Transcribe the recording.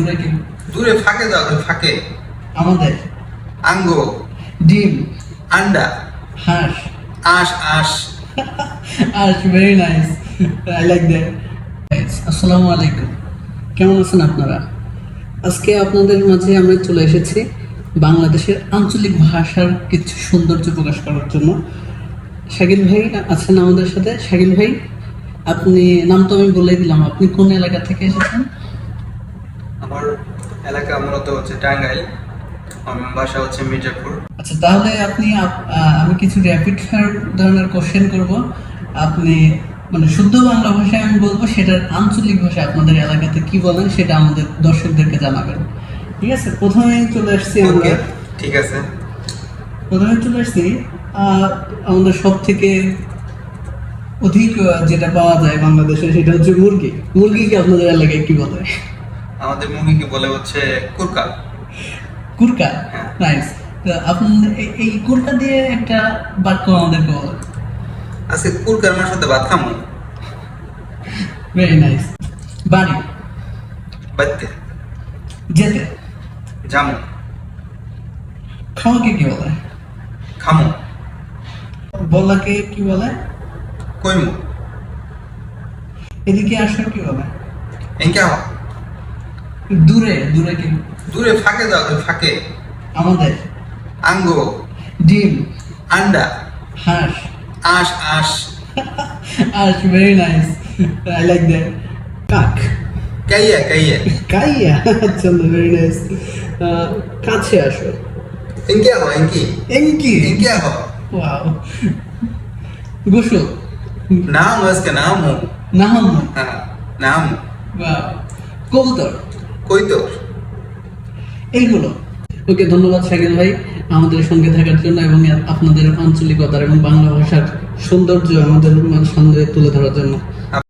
দূরে কি দূরে ফাঁকে দাও ফাঁকে। আমাদের আঙ্গ। ডিম। আন্ডা। হাঁস। আশ আশ। আস very nice I like that আসসালামু আলাইকুম। কেমন আছেন আপনারা? আজকে আপনাদের মাঝে আমরা চলে এসেছি বাংলাদেশের আঞ্চলিক ভাষার কিছু সৌন্দর্য প্রকাশ করার জন্য। শাকিল ভাই আছেন আমাদের সাথে। শাকিল ভাই আপনি নাম তো আমি বলে দিলাম আপনি কোন এলাকা থেকে এসেছেন? আমার এলাকা মূলত হচ্ছে টাঙ্গাইল আমার বাসা হচ্ছে মির্জাপুর। আচ্ছা তাহলে আপনি আমি কিছু র্যাপিড ফায়ার ধরনের কোশ্চেন করব। আপনি মানে শুদ্ধ বাংলা ভাষায় আমি বলব সেটার আঞ্চলিক ভাষায় আপনাদের এলাকাতে কি বলেন সেটা আমাদের দর্শকদেরকে জানাবেন। ঠিক আছে? প্রথমে চলে আসছি আমরা। ঠিক আছে। প্রথমে চলে আসছি আমাদের সব থেকে অধিক যেটা পাওয়া যায় বাংলাদেশে সেটা হচ্ছে মুরগি। মুরগিকে আপনাদের এলাকায় কি বলে? আমাদের মুরগিকে বলে হচ্ছে কুরকা। কুরকা? হ্যাঁ। নাইস আপনাদের এই- কুরকা দিয়ে একটা বাক্য আমাদেরকে বলেন আজকে কুরকার আমার সাথে ভাত খামো? ভেরি নাইস বাড়ি? বাড়িতে। যেতে? জামু খাওয়াকে কি বলে? খামো। বলাকে কি বলে? কইমু। এদিকে আসার কি বলে? এঙ্কে হও দূরে দূরে কি দূরে ফাঁকে দাও ফাঁকে। আমাদের। আঙ্গ। ডিম। আন্ডা। হাঁস। আশ আশ। আস very nice I like that কাক। কাইয়া কাইয়া। কাইয়া আচ্ছা ভেরি নাইস কাছে আসো। এঙ্কে হও এঙ্কি। এঙ্কি। এঙ্কে হও। ওয়াও গোসল নাম আজকে নাম নাহন হ্যাঁ নাম। কবুতর। কই তো এইগুলো ওকে ধন্যবাদ শাকিল ভাই, আমাদের সঙ্গে থাকার জন্য এবং আপনাদের আঞ্চলিকতার এবং বাংলা ভাষার সৌন্দর্য আমাদের সঙ্গে তুলে ধরার জন্য।